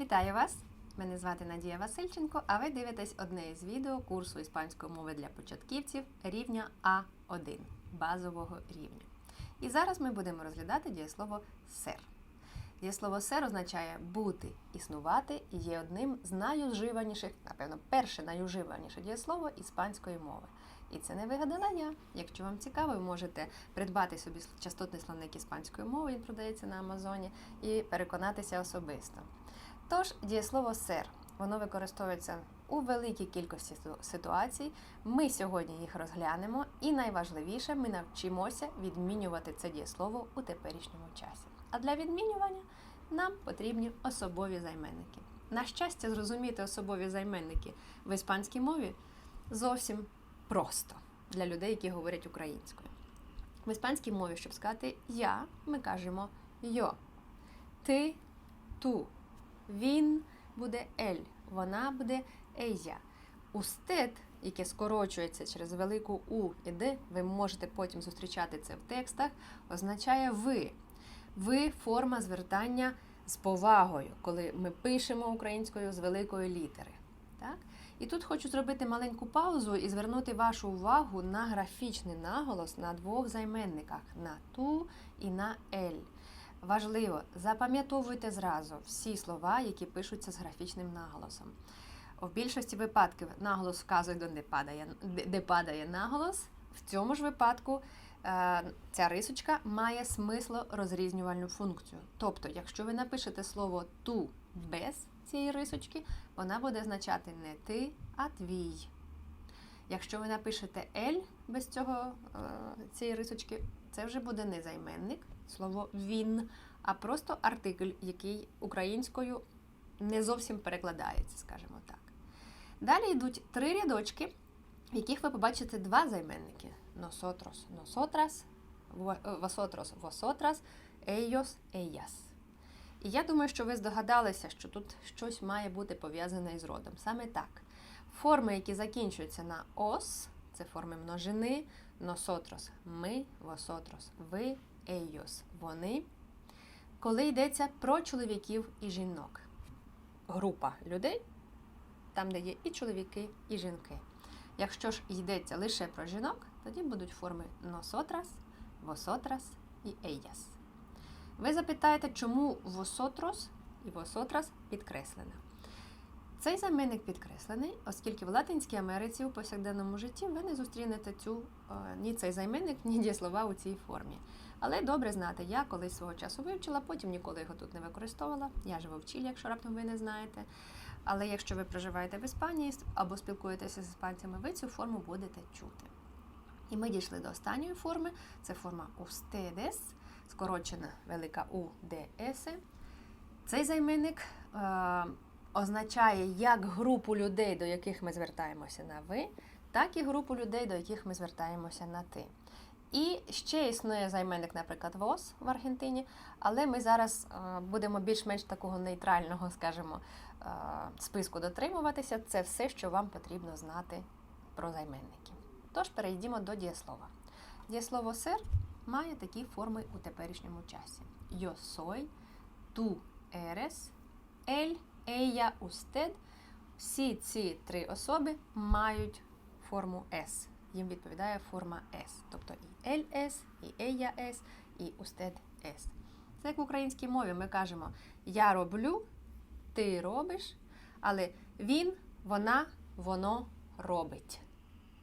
Вітаю вас! Мене звати Надія Васильченко, а ви дивитесь одне із відео курсу іспанської мови для початківців рівня А1 базового рівня. І зараз ми будемо розглядати дієслово сер. Дієслово сер означає бути, існувати і є одним з найуживаніших, напевно, перше найуживаніше дієслово іспанської мови. І це не вигадала я. Якщо вам цікаво, ви можете придбати собі частотний словник іспанської мови, він продається на Амазоні, і переконатися особисто. Тож, дієслово сер, воно використовується у великій кількості ситуацій. Ми сьогодні їх розглянемо, і найважливіше, ми навчимося відмінювати це дієслово у теперішньому часі. А для відмінювання нам потрібні особові займенники. На щастя, зрозуміти особові займенники в іспанській мові зовсім просто для людей, які говорять українською. В іспанській мові, щоб сказати я, ми кажемо йо. Ти, ту. Він буде ель, вона буде ейя. Устед, яке скорочується через велику У і Д, ви можете потім зустрічати це в текстах, означає ви. Ви форма звертання з повагою, коли ми пишемо українською з великої літери. Так? І тут хочу зробити маленьку паузу і звернути вашу увагу на графічний наголос на двох займенниках на ту і на ель. Важливо, запам'ятовуйте зразу всі слова, які пишуться з графічним наголосом. В більшості випадків наголос вказує, де падає, де- падає наголос. В цьому ж випадку е, ця рисочка має смисло розрізнювальну функцію. Тобто, якщо ви напишете слово ту без цієї рисочки, вона буде означати не ти, а твій. Якщо ви напишете ель без цього, е, цієї рисочки, це вже буде не займенник, слово він, а просто артикль, який українською не зовсім перекладається, скажімо так. Далі йдуть три рядочки, в яких ви побачите два займенники: nosotros, nosotras, во- е, vosotras, ellos, ellas. І я думаю, що ви здогадалися, що тут щось має бути пов'язане із родом. Саме так. Форми, які закінчуються на ос, це форми множини, nosotros – ми, vosotros – ви, ellos – вони. Коли йдеться про чоловіків і жінок. Група людей, там, де є і чоловіки, і жінки. Якщо ж йдеться лише про жінок, тоді будуть форми nosotras, vosotras і ellas. Ви запитаєте, чому vosotros і vosotras підкреслено? Цей займенник підкреслений, оскільки в Латинській Америці у повсякденному житті ви не зустрінете цю, е, ні цей займенник, ні дієслова у цій формі. Але добре знати, я колись свого часу вивчила, потім ніколи його тут не використовувала. Я живу в Чилі, якщо раптом ви не знаєте. Але якщо ви проживаєте в Іспанії або спілкуєтеся з іспанцями, ви цю форму будете чути. І ми дійшли до останньої форми. Це форма ustedes, скорочена велика ДС. Цей займенник е, означає як групу людей, до яких ми звертаємося на ви, так і групу людей, до яких ми звертаємося на ти. І ще існує займенник, наприклад, ВОЗ в Аргентині, але ми зараз е, будемо більш-менш такого нейтрального, скажімо, е, списку дотримуватися. Це все, що вам потрібно знати про займенники. Тож перейдімо до дієслова. Дієслово сер має такі форми у теперішньому часі: Yo soy, tú eres, ella, usted. Всі ці три особи мають форму S. Їм відповідає форма S. Тобто і él es, і ella es, і usted es. Це як в українській мові ми кажемо я роблю, ти робиш, але він, вона, воно робить.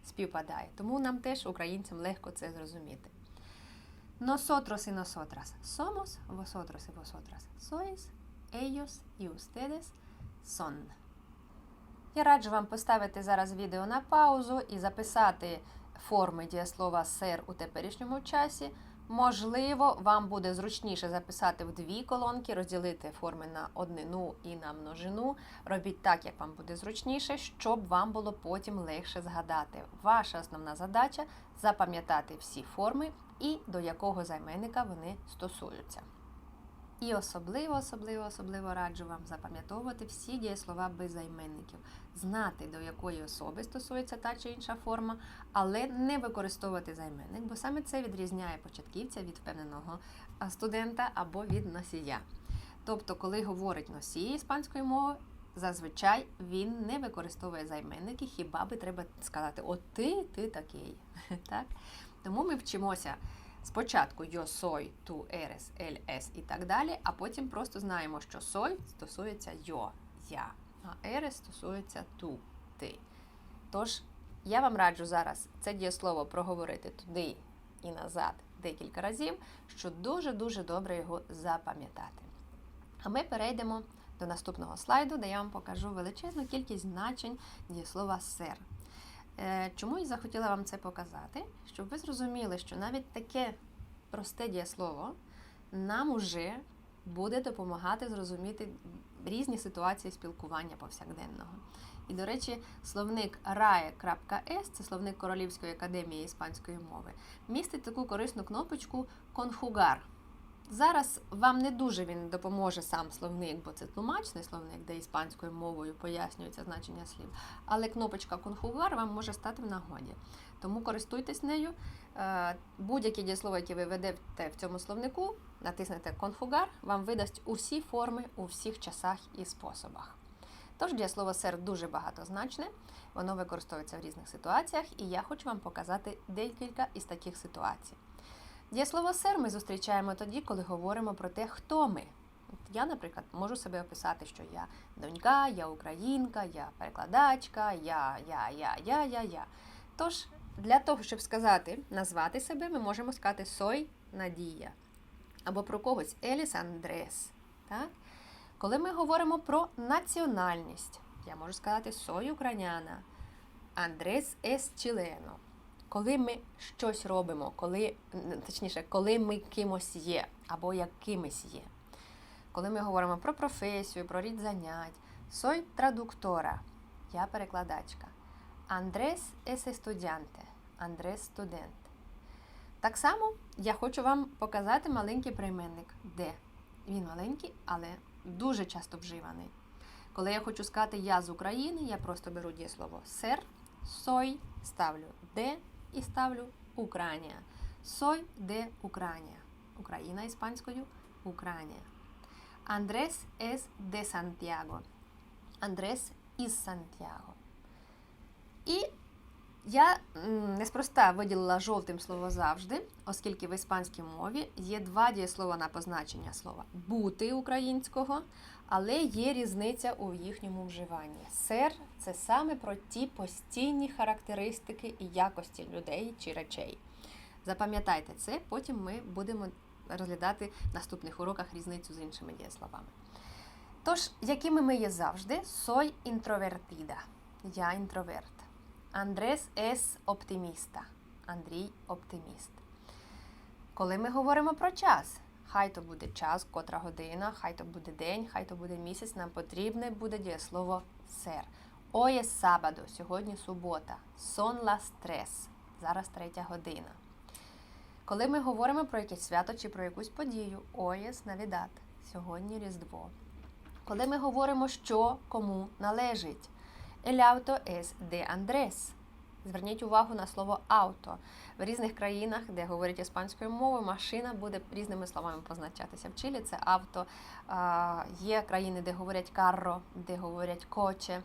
Співпадає. Тому нам теж, українцям, легко це зрозуміти. Nosotros y nosotras somos, vosotros y vosotras sois, ellos y ustedes son. Я раджу вам поставити зараз відео на паузу і записати форми дієслова сер у теперішньому часі. Можливо, вам буде зручніше записати в дві колонки, розділити форми на однину і на множину. Робіть так, як вам буде зручніше, щоб вам було потім легше згадати. Ваша основна задача запам'ятати всі форми і до якого займенника вони стосуються. І особливо, особливо, особливо раджу вам запам'ятовувати всі дієслова без займенників, знати, до якої особи стосується та чи інша форма, але не використовувати займенник, бо саме це відрізняє початківця від впевненого студента або від носія. Тобто, коли говорить носій іспанської мови, зазвичай він не використовує займенники, хіба би треба сказати От ти, ти такий. Так? Тому ми вчимося спочатку yo soy, tú eres, él es і так далі, а потім просто знаємо, що soy стосується yo, я, а eres стосується ту, ти. Тож, я вам раджу зараз це дієслово проговорити туди і назад декілька разів, що дуже-дуже добре його запам'ятати. А ми перейдемо до наступного слайду, де я вам покажу величезну кількість значень дієслова сер. Е, Чому я захотіла вам це показати? Щоб ви зрозуміли, що навіть таке просте дієслово нам уже буде допомагати зрозуміти різні ситуації спілкування повсякденного. І, до речі, словник rae.es, це словник Королівської академії іспанської мови, містить таку корисну кнопочку конхугар. Зараз вам не дуже він допоможе сам словник, бо це тлумачний словник, де іспанською мовою пояснюється значення слів. Але кнопочка конхугар вам може стати в нагоді. Тому користуйтесь нею. Е, Будь-які дієслова, які ви ведете в цьому словнику, натиснете конфугар, вам видасть усі форми у всіх часах і способах. Тож дієслово сер дуже багатозначне, воно використовується в різних ситуаціях, і я хочу вам показати декілька із таких ситуацій. Дієслово сер ми зустрічаємо тоді, коли говоримо про те, хто ми. Я, наприклад, можу себе описати, що я донька, я українка, я перекладачка, я, я, я, я, я, я. Тож, для того, щоб сказати, назвати себе, ми можемо сказати Сой Надія. Або про когось Еліс Андрес. Так? Коли ми говоримо про національність, я можу сказати Сой Україняна, Андрес ес Чилено. Коли ми щось робимо, коли, точніше, коли ми кимось є або якимось є. Коли ми говоримо про професію, про рід занять, Сой традуктора, я перекладачка. Андрес ес estudiante, Андрес студент. Так само я хочу вам показати маленький прийменник де. Він маленький, але дуже часто вживаний. Коли я хочу сказати я з України, я просто беру дієслово сер, сой, ставлю де і ставлю Україна. Сой де Україна. Україна іспанською Україна. Андрес es de Santiago. Андрес із Сантьяго. І я неспроста виділила жовтим слово завжди, оскільки в іспанській мові є два дієслова на позначення слова бути українського, але є різниця у їхньому вживанні. Сер це саме про ті постійні характеристики і якості людей чи речей. Запам'ятайте це, потім ми будемо розглядати в наступних уроках різницю з іншими дієсловами. Тож, якими ми є завжди, soy introvertida. Я інтроверт. Андрес ес оптиміста. Андрій оптиміст. Коли ми говоримо про час, хай то буде час, котра година, хай то буде день, хай то буде місяць, нам потрібне буде дієслово сер. Es sábado, сьогодні субота. Son las tres, зараз третя година. Коли ми говоримо про якесь свято чи про якусь подію, es Navidad, сьогодні Різдво. Коли ми говоримо, що кому належить, El auto es de Andrés. Зверніть увагу на слово авто. В різних країнах, де говорять іспанською мовою, машина буде різними словами позначатися. В Чилі це авто. Є країни, де говорять карро, де говорять коче.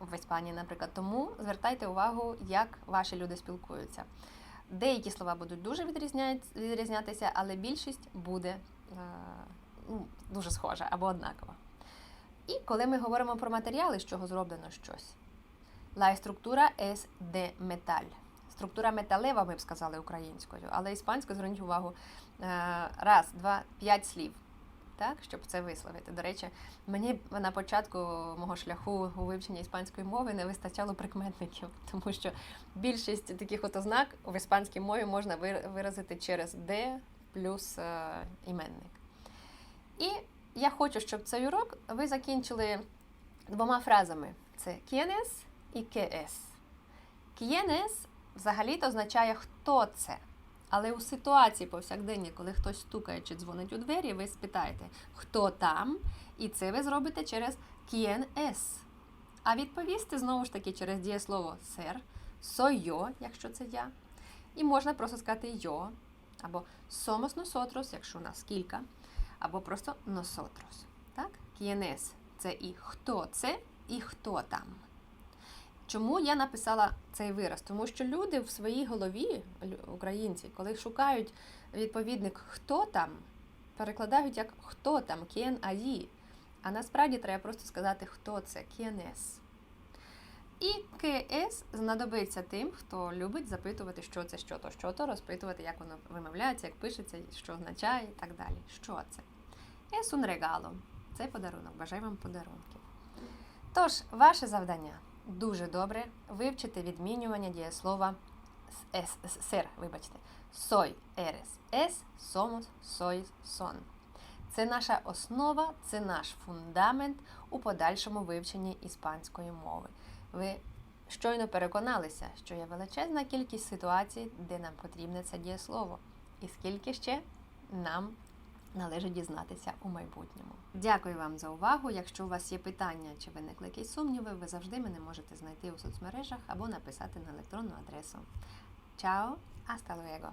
В Іспанії, наприклад. Тому звертайте увагу, як ваші люди спілкуються. Деякі слова будуть дуже відрізнятися, але більшість буде е, ну, дуже схожа або однакова. І коли ми говоримо про матеріали, з чого зроблено щось. La estructura es de metal. Структура металева, ми б сказали українською, але іспанською зверніть увагу е, раз, два, п'ять слів, так, щоб це висловити. До речі, мені на початку мого шляху у вивченні іспанської мови не вистачало прикметників, тому що більшість таких от ознак в іспанській мові можна виразити через де плюс е, іменник. І я хочу, щоб цей урок ви закінчили двома фразами: це «quién es» і «qué es». Взагалі-то означає хто це. Але у ситуації повсякденній, коли хтось стукає чи дзвонить у двері, ви спитаєте, хто там, і це ви зробите через «quién es». А відповісти знову ж таки через дієслово сер, yo, якщо це я. І можна просто сказати yo, або somos nosotros, якщо у нас кілька, або просто nosotros. Так? Кієнес це і хто це, і хто там. Чому я написала цей вираз? Тому що люди в своїй голові, українці, коли шукають відповідник хто там, перекладають як хто там, кієн аї. А насправді треба просто сказати, хто це, кієнес. І КС знадобиться тим, хто любить запитувати, що це, що то, що то, розпитувати, як воно вимовляється, як пишеться, що означає і так далі. Що це? Un regalo. Це подарунок. Бажаю вам подарунків. Тож, ваше завдання дуже добре вивчити відмінювання дієслова с- с- с- вибачте. Soy, eres, es, somos, sois, son. Це наша основа, це наш фундамент у подальшому вивченні іспанської мови. Ви щойно переконалися, що є величезна кількість ситуацій, де нам потрібне це дієслово. І скільки ще нам належить дізнатися у майбутньому. Дякую вам за увагу. Якщо у вас є питання чи виникли якісь сумніви, ви завжди мене можете знайти у соцмережах або написати на електронну адресу. Чао, hasta luego!